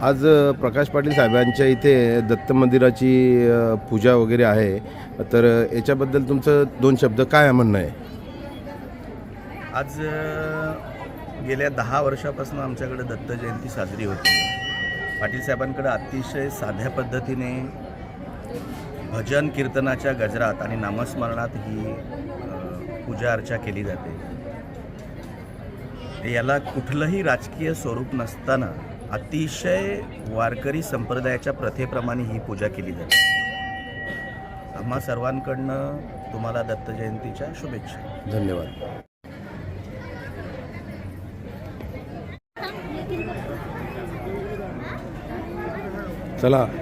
आज प्रकाश पाटील साहेबांच्या इथे दत्त मंदिराची पूजा वगैरे आहे. तर याच्याबद्दल तुमचं दोन शब्द काय म्हणणं आहे? आज गेल्या दहा वर्षापासून आमच्याकडे दत्त जयंती साजरी होती. पाटील साहेबांकडे अतिशय साध्या पद्धतीने भजन कीर्तनाच्या गजरात आणि नामस्मरणात ही पूजा अर्चा केली जाते. याला कुठलंही राजकीय स्वरूप नसताना अतिशय वारकरी संप्रदायाच्या प्रथेप्रमाणे ही पूजा केली जाते. आम्हा सर्वांकडनं तुम्हाला दत्त जयंतीच्या शुभेच्छा. धन्यवाद. चला.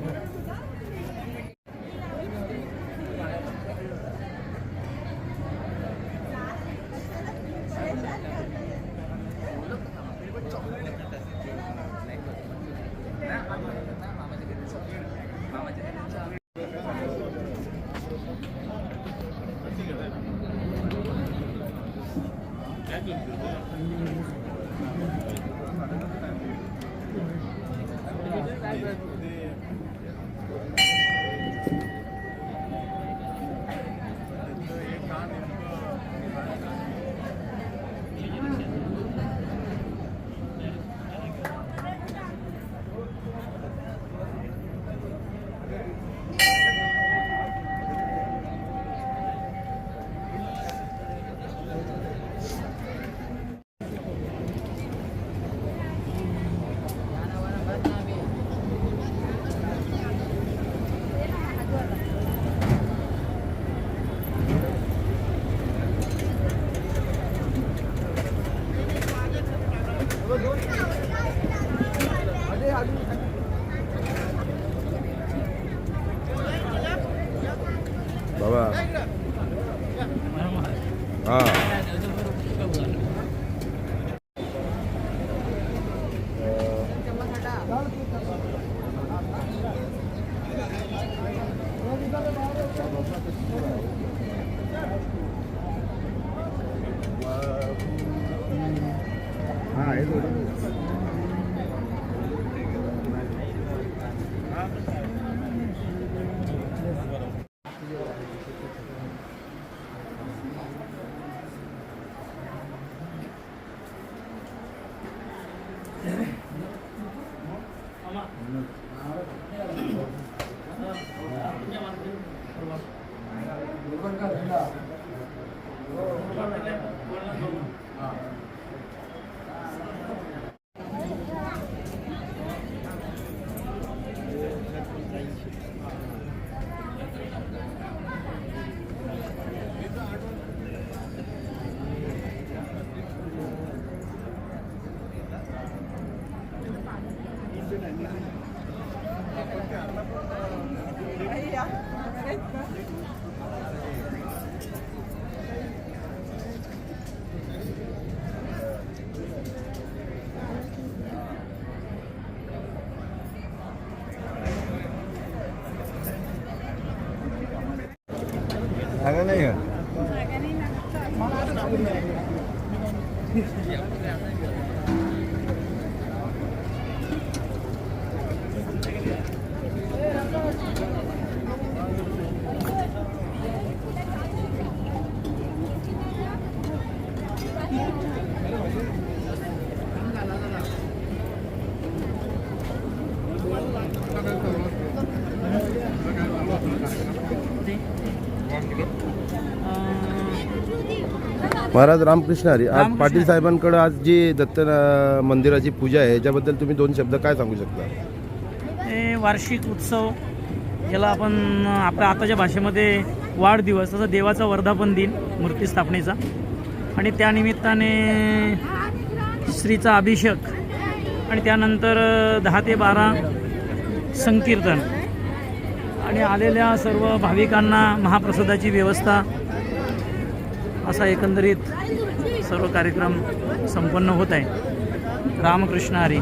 Gracias. Ada nih ya? Thank you. Maharaj Ramakrishna Hari आज पाटील साहेबांकडे आज जी दत्त मंदिराची पूजा आहे याच्याबद्दल तुम्ही दोन शब्द काय सांगू शकता? हे वार्षिक उत्सव याला आपण आपल्या आताच्या भाषेमध्ये वाढदिवस तसं देवाचा वर्धापन दिन मूर्ती स्थापनेचा. आणि त्यानिमित्ताने श्रीचा अभिषेक आणि त्यानंतर दहा ते बारा संकीर्तन. आणि आलेल्या सर्व भाविकांना महाप्रसादाची व्यवस्था असा एकंदरीत सर्व कार्यक्रम संपन्न होत आहे. रामकृष्ण हरी.